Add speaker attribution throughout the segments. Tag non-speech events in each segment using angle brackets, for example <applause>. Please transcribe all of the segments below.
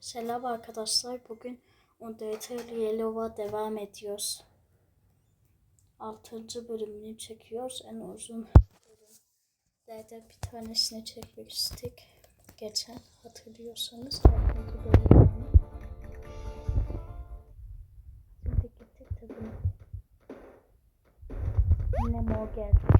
Speaker 1: Selam arkadaşlar. Bugün Undertale Yellow'a devam ediyoruz. 6. bölümünü çekiyoruz. En uzun bölümlerden bir tanesini çekmiştik. Geçen hatırlıyorsanız. Şimdi gittik tabii. Yine mor geldik.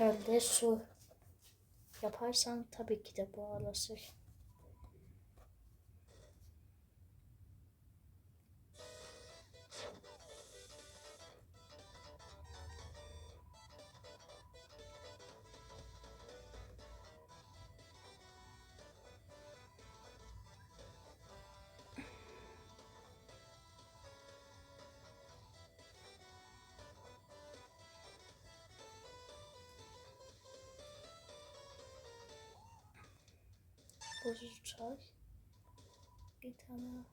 Speaker 1: Çölde su yaparsan tabii ki de boğalasın. Çay. Bir tane.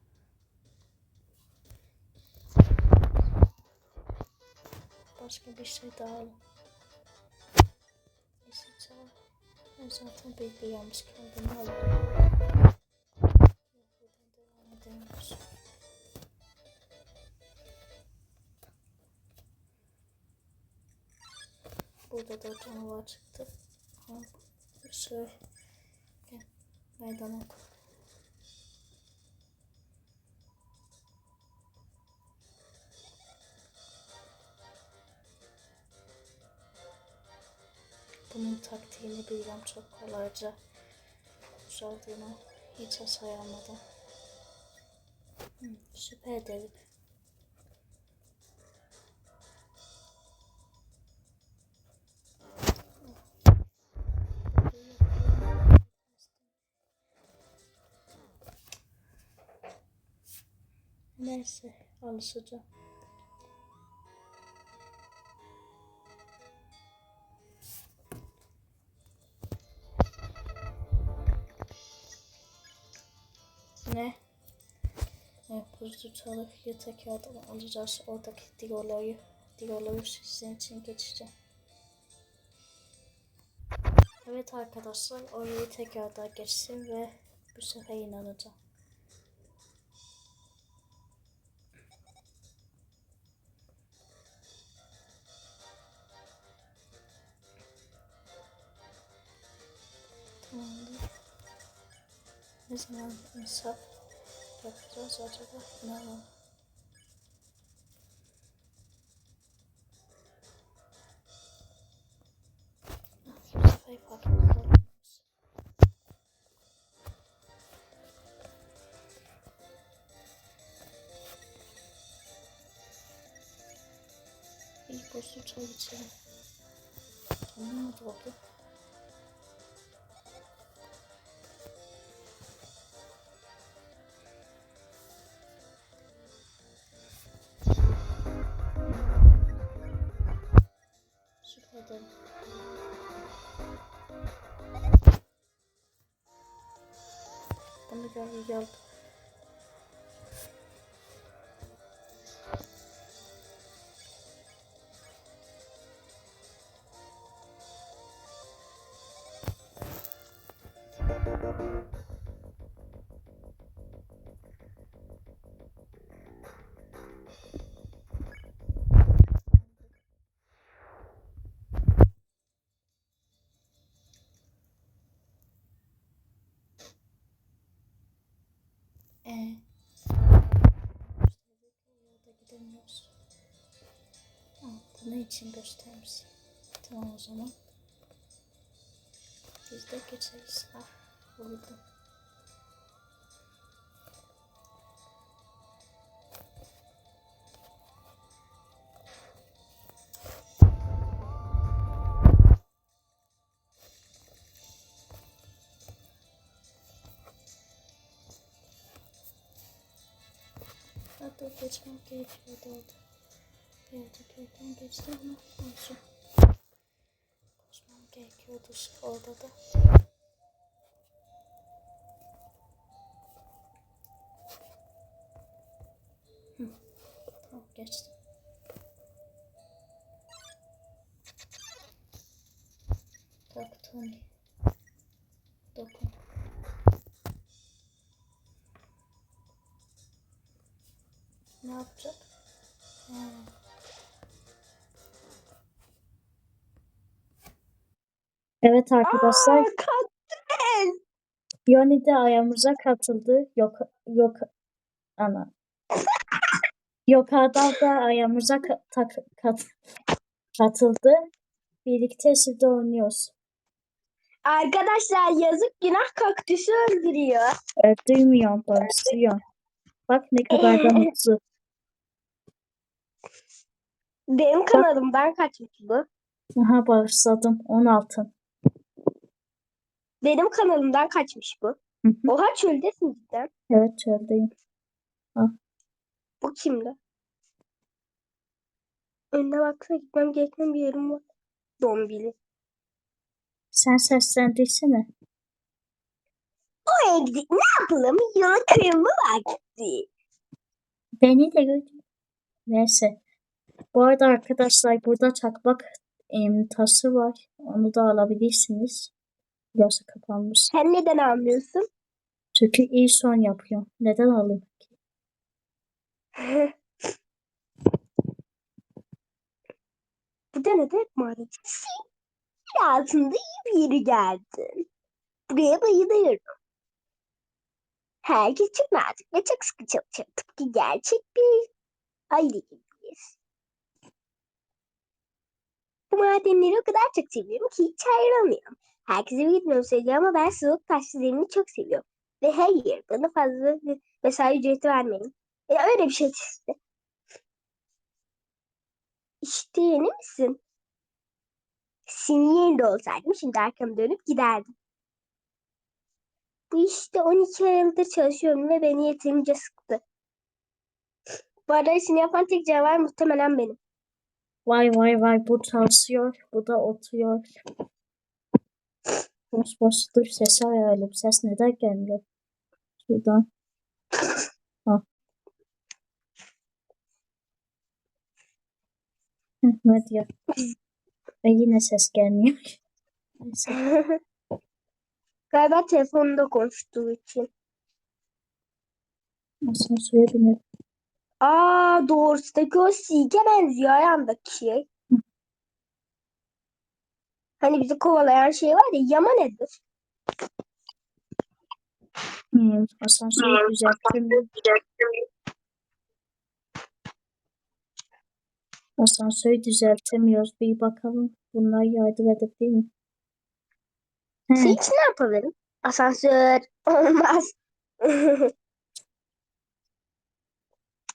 Speaker 1: Başka bir şey daha alalım. Neyse çay. Ben zaten bekliyormuş kendimi alalım. Buradan devam edemiyoruz. Burada da canavar çıktı. Şey. Oku. Bunun taktiğini biliyorum çok kolayca kurtardığını hiç sayamadım. Hı, süper ederim. Neyse alışacağım. Ne? Evet, buzlu çalık tekrardan alacağız. Oradaki diyorları, diyorları sizin için geçeceğim. Evet arkadaşlar, orayı tekrardan geçsin ve bu sefer inanacağım. Tamamdır. Ne zaman hesap yapacağız acaba? Farklı olmaz. İyi buzlu çay içelim. Tamam oldu? Ee, gidemiyoruz. Ne için göstermiş? Tamam o zaman. Biz de geçeriz. Ah, oldu. Hatta geçmek gerekiyordu orada. Birazcık yerden geçti ama olsun. Koşmam gerekiyordu orada da. Evet arkadaşlar,
Speaker 2: Aa, katil.
Speaker 1: Yoni de ayağımıza katıldı. Yok yok ana. <laughs> Yok adam da ayağımıza ka- tak- kat- katıldı. Birlikte şimdi oynuyoruz.
Speaker 2: Arkadaşlar yazık günah kaktüsü öldürüyor.
Speaker 1: Ee, duymuyorum, bağırıyor. Bak ne kadar da mutlu.
Speaker 2: Benim kanalımdan kaçmış bu.
Speaker 1: Aha bağırsadım. 16.
Speaker 2: Benim kanalımdan kaçmış bu.
Speaker 1: Hı hı.
Speaker 2: Oha çöldesin cidden.
Speaker 1: Evet çöldeyim.
Speaker 2: Bu kimdi? Önüne baksana gitmem gereken bir yerim var. Dombili.
Speaker 1: Sen seslendirsene.
Speaker 2: Oraya gidip ne yapalım? Yola kıyımı vakti.
Speaker 1: Beni de götür. Neyse. Bu arada arkadaşlar burada çakmak em, tası var. Onu da alabilirsiniz. Yoksa kapanmış.
Speaker 2: Sen neden almıyorsun?
Speaker 1: Çünkü iyi son yapıyor. Neden alayım? <laughs>
Speaker 2: Bu da neden mağaracı? Sen altında iyi bir yere geldin. Buraya bayılıyorum. Herkes çok nazik ve çok sıkı çalışıyor. Tıpkı gerçek bir aile gibiyiz. Bu madenleri o kadar çok seviyorum ki hiç ayrılamıyorum. Herkese bilmiyorum söylüyor ama ben soğuk taşlı zemini çok seviyorum. Ve hayır bana fazla bir mesai ücreti vermeyin. E, öyle bir şey işte. İşte yeni misin? Senin yerinde olsaydım şimdi arkamı dönüp giderdim. Bu işte 12 yıldır çalışıyorum ve beni yeterince sıktı. Bu arada işini yapan tek canavar muhtemelen benim.
Speaker 1: Vay vay vay bu çalışıyor. Bu da oturuyor. Boş boş dur sesi ayarlayayım. Ses neden gelmiyor? Şuradan. Ha. Hı, Ne diyor? E yine ses gelmiyor. <laughs> Neyse.
Speaker 2: Galiba telefonda konuştuğu için.
Speaker 1: Asansöre binelim.
Speaker 2: Aa doğrusundaki o silke benziyor ayağındaki. Hani bizi kovalayan şey var ya yama nedir?
Speaker 1: Hmm, asansörü düzelttim. Asansörü düzeltemiyoruz. Bir bakalım. Bunlar yardım edebilir mi?
Speaker 2: Şey için ne yapabilirim? Asansör olmaz. <laughs>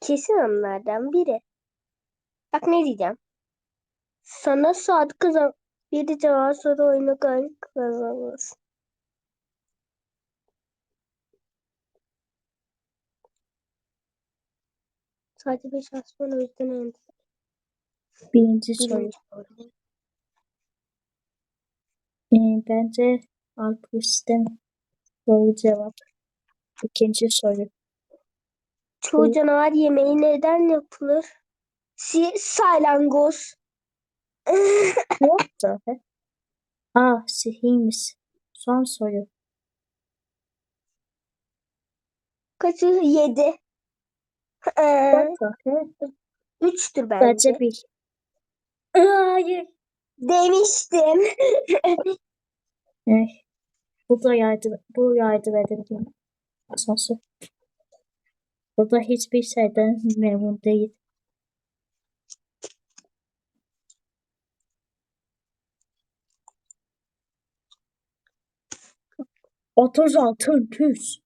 Speaker 2: Kesin onlardan biri. Bak ne diyeceğim. Sana saat kazan. Bir cevap soru oyunu kazan- kazanırız. Sadece bir şans var o yüzden en
Speaker 1: birinci soru. Ee, bence Alpris'ten doğru cevap. İkinci soru.
Speaker 2: Çoğu canavar yemeği neden yapılır? Si salyangoz.
Speaker 1: Yok he? <laughs> Aa, sihirmiş. Son soru.
Speaker 2: Kaçı? Yedi. Ee, üçtür
Speaker 1: Bence
Speaker 2: bence.
Speaker 1: bir. Hayır.
Speaker 2: Demiştim. <laughs>
Speaker 1: Eh, bu da yardım, bu yardım edebilir. Asansör. Bu da hiçbir şeyden memnun değil. Otuz altı yüz.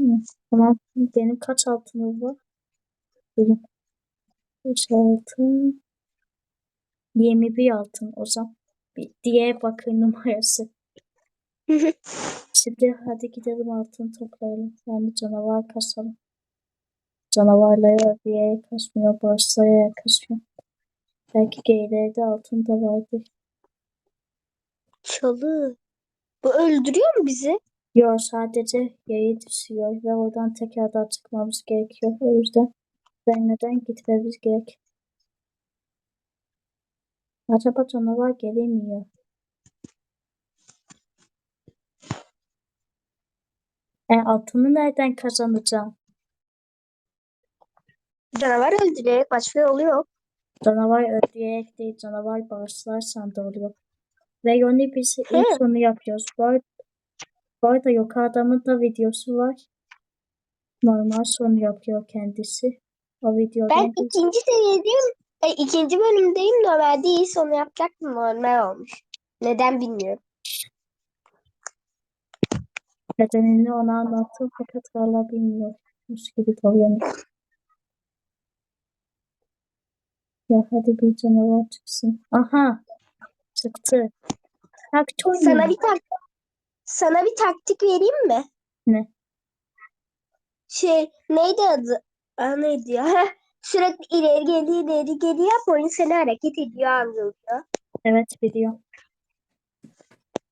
Speaker 1: Hı, tamam. Benim kaç altınım var? Benim beş altın. Yirmi bir altın o zaman. Bir diğer bakır numarası. <laughs> Şimdi hadi gidelim altın toplayalım. Yani canavar kasalım. Canavarlara bir yere kasmıyor, borsaya kasıyor. Belki geylerde altın da vardır.
Speaker 2: Çalı. Bu öldürüyor mu bizi?
Speaker 1: Yok sadece yayı düşüyor ve oradan tekrardan çıkmamız gerekiyor. O yüzden denmeden gitmemiz gerek. Acaba canavar gelemiyor. E altını nereden kazanacağım?
Speaker 2: Canavar öldürerek başka yolu yok.
Speaker 1: Canavar ödeyerek değil, canavar bağışlarsan da oluyor. Ve Yoni
Speaker 2: Hı.
Speaker 1: ilk sonu yapıyoruz. Bu arada, bu arada yok adamın da videosu var. Normal sonu yapıyor kendisi. O videoda
Speaker 2: Ben ikinci seviyedeyim. E, ikinci bölümdeyim. Normalde iyi sonu yapacaktım. Normal olmuş. Neden bilmiyorum.
Speaker 1: nedenini ona anlattım fakat valla bilmiyormuş gibi davranıyor. Ya hadi bir canavar çıksın. Aha! Çıktı. Taktoy
Speaker 2: Sana bir tak sana bir taktik vereyim mi?
Speaker 1: Ne?
Speaker 2: Şey neydi adı? Aa, neydi ya? <laughs> Sürekli ileri geri ileri geri yap. Oyun seni hareket ediyor anlıyor.
Speaker 1: Evet biliyorum.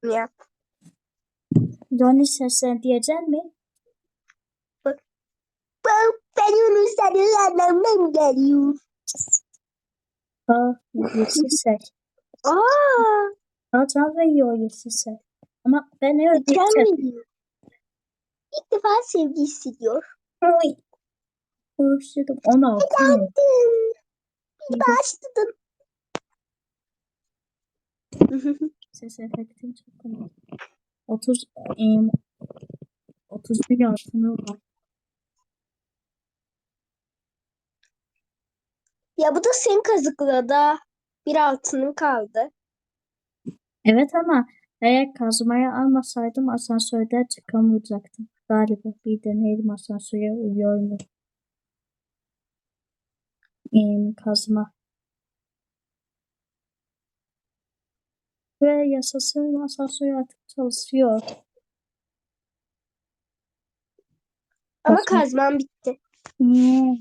Speaker 2: Ya.
Speaker 1: Yoni seslen diyecek mi?
Speaker 2: Ben, ben onu senin anlamam geliyor.
Speaker 1: Aa, yeşil sel.
Speaker 2: Aa,
Speaker 1: Aa, can veriyor yeşil sel. Ama ben ne ödeyeceğim?
Speaker 2: mükemmel. İlk defa sevgi hissediyor.
Speaker 1: Oy. Konuştum. 16 mı?
Speaker 2: Dın.
Speaker 1: Bir de
Speaker 2: Başladın. <laughs>
Speaker 1: Ses efektim çok komik. 30 em, 31 altını var.
Speaker 2: ya bu da seni kazıkladı. ha. Bir altının kaldı.
Speaker 1: Evet ama eğer kazmaya almasaydım asansörden çıkamayacaktım. Galiba bir deneyelim asansöre uyuyor mu? Em, kazma. Ve yasası asansör artık çalışıyor.
Speaker 2: Ama
Speaker 1: Kazma.
Speaker 2: kazmam bitti.
Speaker 1: Hmm.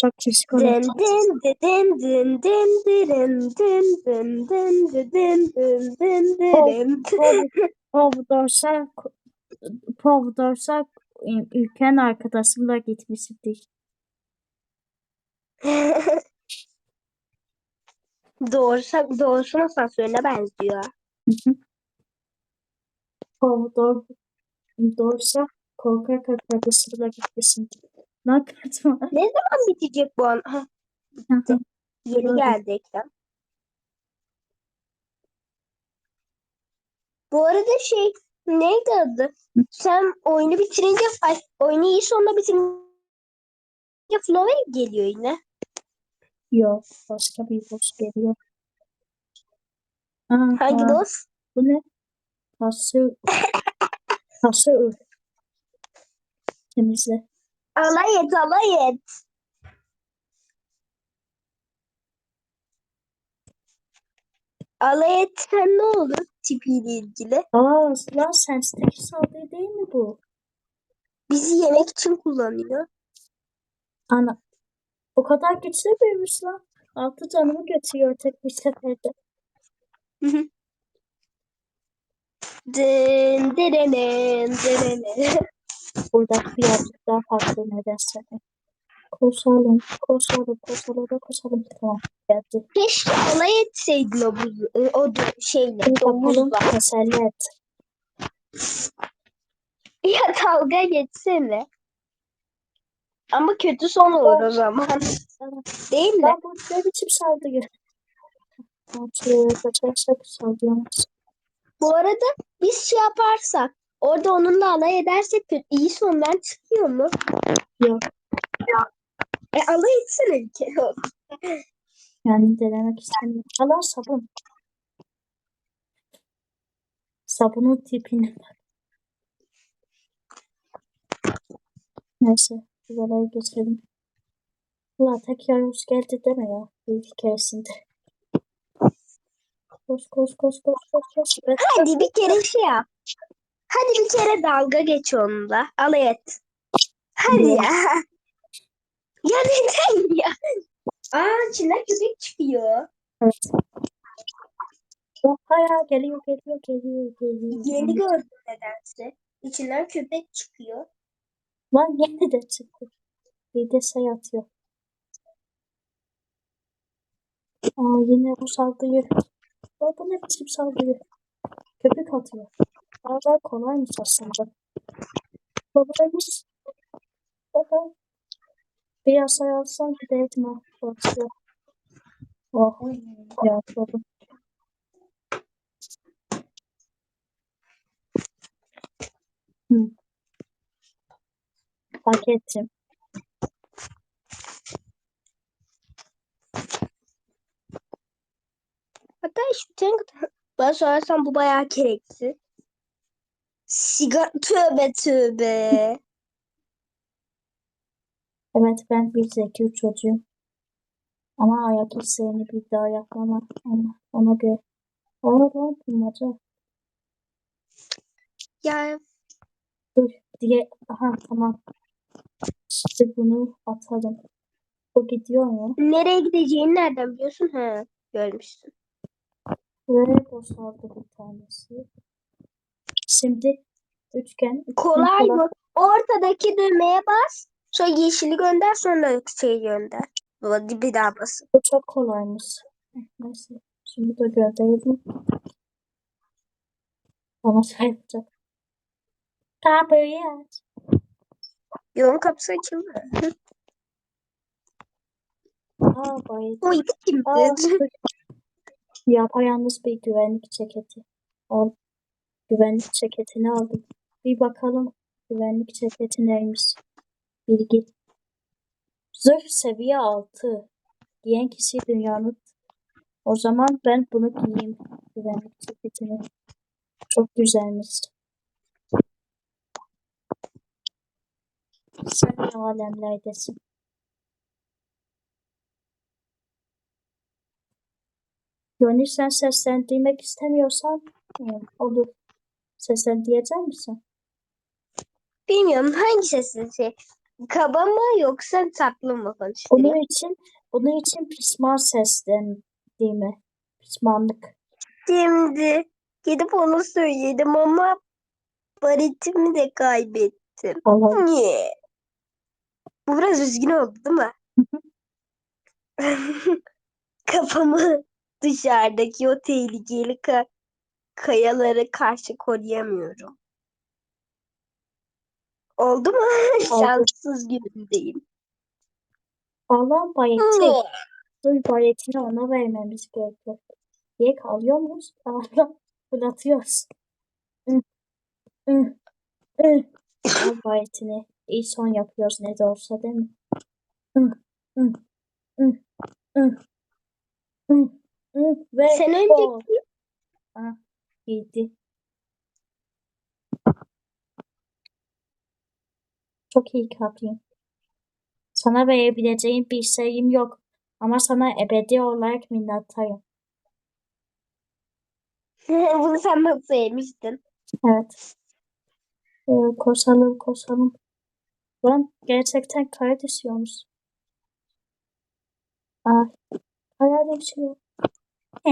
Speaker 1: Çok müzik
Speaker 2: Dın
Speaker 1: anlatıyor.
Speaker 2: dın dı dın dın dın dırın dın dın dın dı dın dın dın
Speaker 1: dırın. Povdorsak <laughs> Povdorsak ülken arkadaşımla gitmiştik.
Speaker 2: Doğrusa, <laughs> doğrusu asansörüne benziyor.
Speaker 1: Povdor Dorsak korkak arkadaşımla gitmiştik. Ne yapıyordum? <laughs>
Speaker 2: Ne zaman bitecek bu an? Heh, yeni
Speaker 1: Doğru.
Speaker 2: geldi ekran. Bu arada şey neydi adı? Sen oyunu bitirince ay, oyunu iyi sonunda bitirince Flow'e geliyor yine.
Speaker 1: Yok, başka bir boss geliyor. Aa,
Speaker 2: Hangi boss?
Speaker 1: bu ne? Tası ır. <laughs> Temizle.
Speaker 2: Alay et alay et. Alay etsen ne olur tipiyle ilgili?
Speaker 1: Aa, lan Sense'deki saldırı değil mi bu?
Speaker 2: Bizi yemek için kullanıyor.
Speaker 1: Ana. O kadar güçlü büyümüş lan. Altı canımı götürüyor tek bir seferde.
Speaker 2: Dın dırının dırının.
Speaker 1: Burada birazcık daha farklı nedense. Koşalım, koşalım da koşalım. Tamam, geldi.
Speaker 2: Keşke alay etseydin o, buz, o şeyle, domuzla.
Speaker 1: teselli et.
Speaker 2: Ya dalga geçsene. Ama kötü son olur o zaman. Değil mi?
Speaker 1: Ya bu ne biçim saldırı? Kaçarsak saldırıyamaz.
Speaker 2: Bu arada biz şey yaparsak, orada onunla alay edersek iyi sonlar çıkıyor mu?
Speaker 1: Yok.
Speaker 2: E alay etsene bir kere.
Speaker 1: Yani denemek istemiyorum. Allah sabun. Sabunun tipine bak. Neyse. Bu olayı geçelim. Ulan tekrar hoş geldi deme ya. Bir keresinde. Koş koş koş koş koş koş.
Speaker 2: Hadi bir kere şey yap. Hadi bir kere dalga geç onunla. Alay et. Hadi ya. <laughs> Ya neden ya? Aa içinden köpek çıkıyor.
Speaker 1: Hala geliyor geliyor geliyor geliyor.
Speaker 2: Yeni gördüm nedense. İçinden köpek çıkıyor.
Speaker 1: Lan yeni de çıktı. Bir de şey atıyor. Aa yine o saldırıyor. Aa, bu ne biçim saldırıyor? Köpek atıyor. Aa kolaymış aslında. Babaymış. Baba. Biraz say alsam giderdim ha. Basıyor. Oh ya baba. Hı. Hak ettim.
Speaker 2: Hatta şu tank bana sorarsan bu bayağı gereksiz. Sigara tövbe tövbe.
Speaker 1: Evet ben bir zeki çocuğum. Ama ayak isteğini bir daha yapmam ona, ona göre. Aa lan bulmaca.
Speaker 2: Ya
Speaker 1: Dur diye. Aha tamam. İşte bunu atalım. O gidiyor mu?
Speaker 2: nereye gideceğini nereden biliyorsun? Ha, görmüşsün.
Speaker 1: Ve boşaldı bir tanesi. Şimdi üçgen. üçgen
Speaker 2: Kolay
Speaker 1: kolay.
Speaker 2: mı? Ortadaki düğmeye bas. Sonra yeşili gönder sonra şeyi gönder. Bir daha basın.
Speaker 1: Bu çok kolaymış. Neyse. Şunu da gönderelim. Bana şey yapacak. Kapıyı aç.
Speaker 2: Yolun kapısı açıldı.
Speaker 1: Aa bayıldı.
Speaker 2: O ipi
Speaker 1: Aa,
Speaker 2: kimdi?
Speaker 1: dur. Yapayalnız bir güvenlik ceketi. Al. Güvenlik ceketini aldım. Bir bakalım güvenlik ceketi neymiş. Bilgi. Zırh seviye 6. Giyen kişi dünyanın. O zaman ben bunu giyeyim. Güvenlik ceketini. Çok güzelmiş. Sen ne alemlerdesin. Yani sen seslendirmek istemiyorsan hı, olur. Seslendirecek misin?
Speaker 2: Bilmiyorum hangi sesin şey. Kaba mı yoksa tatlı mı konuşturuyor?
Speaker 1: Onun için bunun için pişman seslendirme. Pişmanlık.
Speaker 2: Şimdi gidip onu söyledim ama baritimi de kaybettim.
Speaker 1: Allah.
Speaker 2: Niye? Bu biraz üzgün oldu değil mi? <laughs> <laughs> Kafamı dışarıdaki o tehlikeli ka- kayalara karşı koruyamıyorum. Oldu mu? <laughs>
Speaker 1: Oldu.
Speaker 2: Şanssız günümdeyim.
Speaker 1: Allah bayeti. Dur bayetini ona vermemiz gerekiyor. Diye kalıyor muyuz? <laughs> Allah fırlatıyoruz. Hı, hı, hı. Al bayetini. İyi son yapıyoruz ne de olsa değil mi?
Speaker 2: Sen önce
Speaker 1: iyiydi. Çok iyi kapıyım. Sana verebileceğim bir şeyim yok. Ama sana ebedi olarak minnettarım. <laughs>
Speaker 2: bunu sen nasıl sevmiştin?
Speaker 1: Evet. Ee, koşalım koşalım. Lan gerçekten kaya düşüyormuş. Ay. Kaya düşüyor. Ee,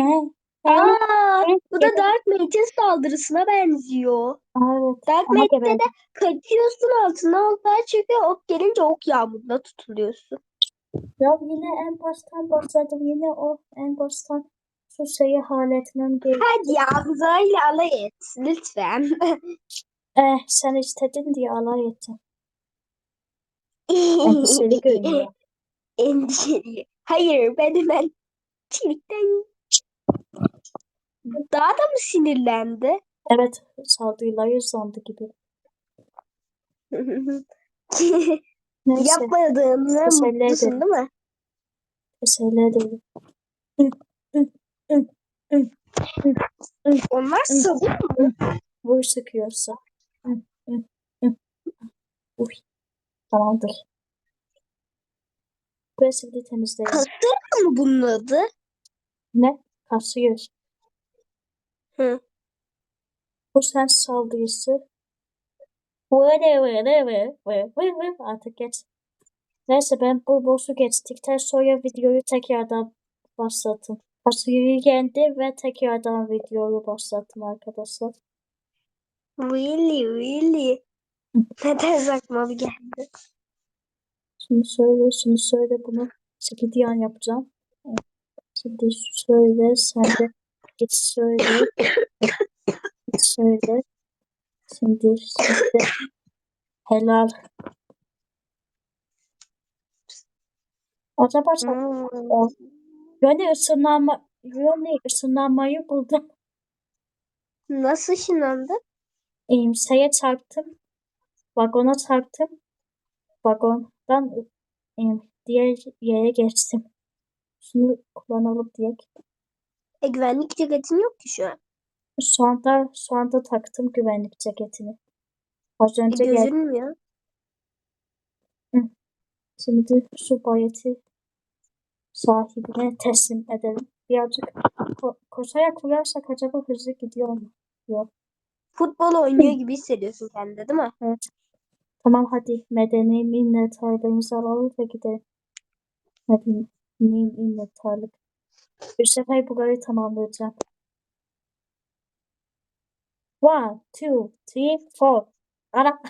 Speaker 2: Aa, bu da. Dark Mage'in saldırısına benziyor.
Speaker 1: Evet.
Speaker 2: Dark Mage'de de kaçıyorsun altına oklar çıkıyor. Ok gelince ok yağmuruna tutuluyorsun.
Speaker 1: Ya yine en baştan başladım. Yine o en baştan şu şeyi halletmem gerekiyor.
Speaker 2: Hadi ya böyle alay et lütfen. <laughs>
Speaker 1: Eh sen istedin diye alay ettim. <laughs> Endişeli görünüyor.
Speaker 2: Endişeli. Hayır ben hemen tiltten daha da mı sinirlendi?
Speaker 1: Evet saldırılar hızlandı gibi. <laughs> Neyse Teselli
Speaker 2: mutlusun
Speaker 1: ederim.
Speaker 2: değil mi?
Speaker 1: teselli hı.
Speaker 2: Onlar sabun mu?
Speaker 1: Vur sıkıyorsa. Uy, tamamdır. Burası bir de.
Speaker 2: Kasır mı bunun adı?
Speaker 1: Ne? Kasıyor.
Speaker 2: Hı.
Speaker 1: Bu ses saldırısı. Vere vere vere artık geç. Neyse ben bu boss'u geçtikten sonra videoyu tekrardan başlattım. Asıyı yendi ve tekrardan videoyu başlattım arkadaşlar.
Speaker 2: Really, really. Neden bir geldi?
Speaker 1: Şimdi söyle, şimdi söyle bunu. Speedrun yapacağım. Evet. Şimdi söyle, sen de git söyle. Git söyle. Şimdi, şimdi helal. Acaba sen
Speaker 2: Hmm.
Speaker 1: o yani ısınlanma, yani ısınlanmayı buldum.
Speaker 2: Nasıl ışınlandı?
Speaker 1: Şeye çarptım. Vagona çarptım. Vagondan diğer yere geçtim. Şunu kullanalım diye.
Speaker 2: E güvenlik ceketin yok ki şu an.
Speaker 1: Şu anda, şu anda taktım güvenlik ceketini. Az
Speaker 2: E
Speaker 1: önce gel.
Speaker 2: gözünmüyor.
Speaker 1: Şimdi şu bayeti sahibine teslim edelim. Birazcık ko- koşarak vurarsak acaba hızlı gidiyor mu? Yok.
Speaker 2: Futbol oynuyor gibi hissediyorsun kendini değil mi?
Speaker 1: Tamam hadi medeni minnettarlığımızı alalım ve gidelim. Medeni minnettarlık. Bir sefer burayı tamamlayacağım. One, two, three, four. Ara. <laughs>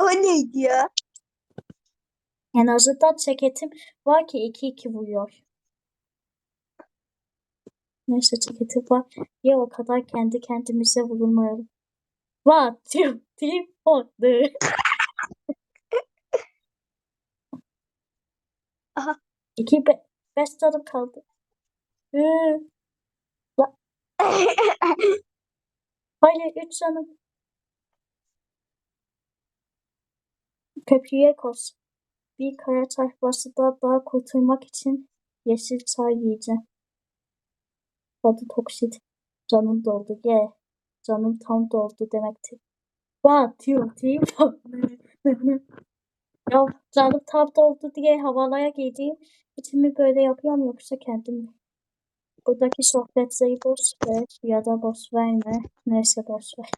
Speaker 2: o neydi ya?
Speaker 1: En azından ceketim var ki 2-2 vuruyor. Neyse ceketim var. Ya o kadar kendi kendimize vurulmayalım. One, two, three, four. <laughs>
Speaker 2: Aha.
Speaker 1: İki, be beş canım kaldı. Hı. <laughs> Hayır, üç canım. Köprüye koş. Bir kaya çarpmasından daha kurtulmak için yeşil çay yiyeceğim. Tadı toksit. Canım doldu. Ye. Canım tam doldu demektir. One, two, three, four. Canım tam doldu diye havalaya giydiğim için mi böyle yapıyorum yoksa kendim? Buradaki sohbetleri boş ver ya da boş verme. Neyse boş ver.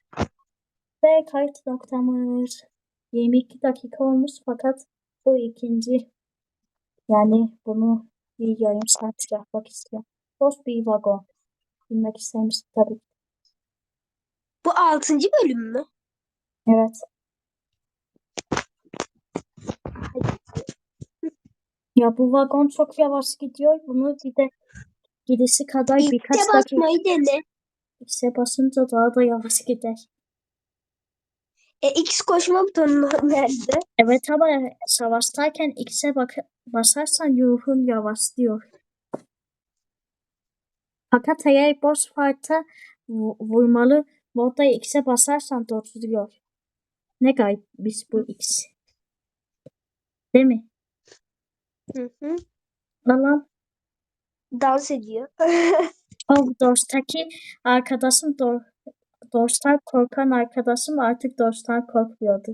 Speaker 1: Ve kayıt noktamız 22 dakika olmuş fakat bu ikinci yani bunu bir yarım saat yapmak istiyorum. Boş bir vagon. Bilmek ister misin? Tabii.
Speaker 2: Bu altıncı bölüm mü?
Speaker 1: Evet. Ya bu vagon çok yavaş gidiyor. Bunu bir de gidişi kadar
Speaker 2: İlk
Speaker 1: birkaç
Speaker 2: de
Speaker 1: dakika
Speaker 2: basmayı dene.
Speaker 1: X'e basınca daha da yavaş gider.
Speaker 2: E X koşma butonu <laughs> nerede?
Speaker 1: Evet ama savaştayken X'e bak basarsan ruhun yavaşlıyor. Fakat eğer boss fight'a vu- vurmalı modda X'e basarsan durduruyor. Ne garip biz bu X. Değil mi?
Speaker 2: Hı Dans ediyor. <laughs>
Speaker 1: o Dors'taki arkadaşım Dor Dors'tan korkan arkadaşım artık Dors'tan korkmuyordu.